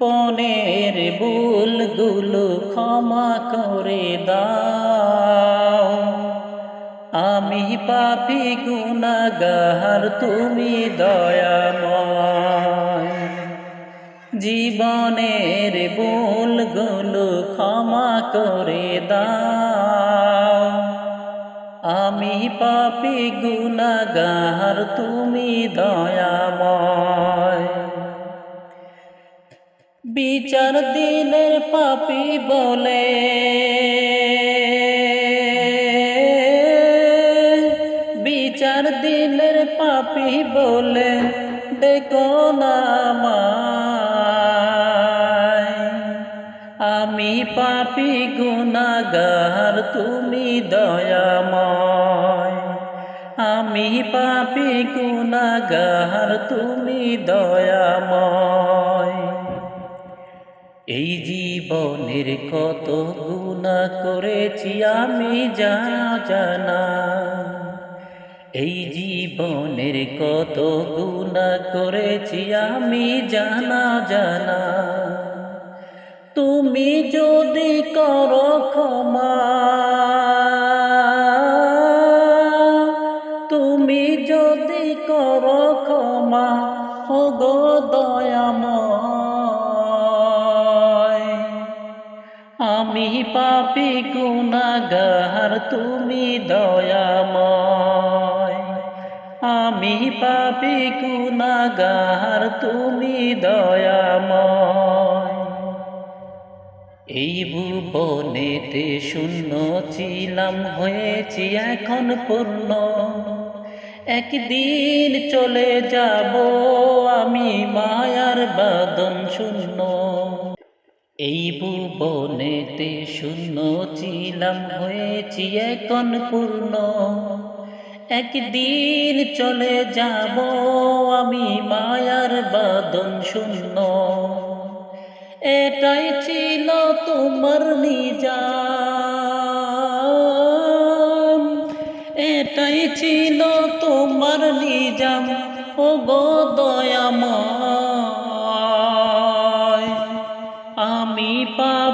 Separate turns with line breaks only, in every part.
পনেরো ভুলগুলো ক্ষমা করে দাও। আমি পাপি গুনাগার তুমি দয়াময়। জীবনের ভুলগুলো ক্ষমা করে দাও। আমি পাপি গুনাগার তুমি দয়াময়। বিচার দিনের পাপি বলে। বিচার দিনের পাপি বলে, দেখো না। আমি পাপি গুনাগার, তুমি দয়াময়। আমি পাপি গুনাগার, তুমি দয়াময়। এই জীবনের কত গুণা করেছি আমি যা জানা। এই জীবনের কত গুণা করেছি আমি জানা জানা। তুমি যদি করো ক্ষমা, তুমি যদি করো ক্ষমা ও গো দয়াময় আমি পাপি গুনাগার তুমি দয়াময়। আমি পাপি গুনাগার তুমি দয়াময়। এই ভুবনেতে শূন্য ছিলাম, হয়েছি এখন পূর্ণ। একদিন চলে যাব, আমি মায়ার বাদন শূন্য। এই ভুবনেতে শূন্য ছিলাম, হয়েছি এখন পূর্ণ। একদিন চলে যাব, আমি মায়ার বাদন শূন্য। এটাই ছিল তোমার নিজাম। এটাই ছিল তোমার নিজাম ও গো দয়াময়।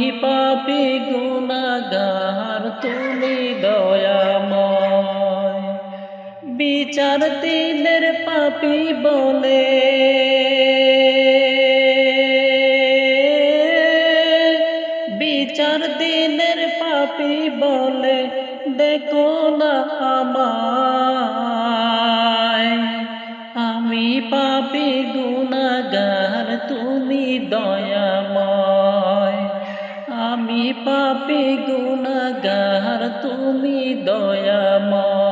আমি পাপি গুনাগার তুমি দয়াময়। বিচার দিনের পাপি বলে। বিচার দিনের পাপি বলে, দেখো না আমায়। আমি পাপি গুনাগার তুমি দয়াময়। পাপি গুনাগার তুমি দয়াময়।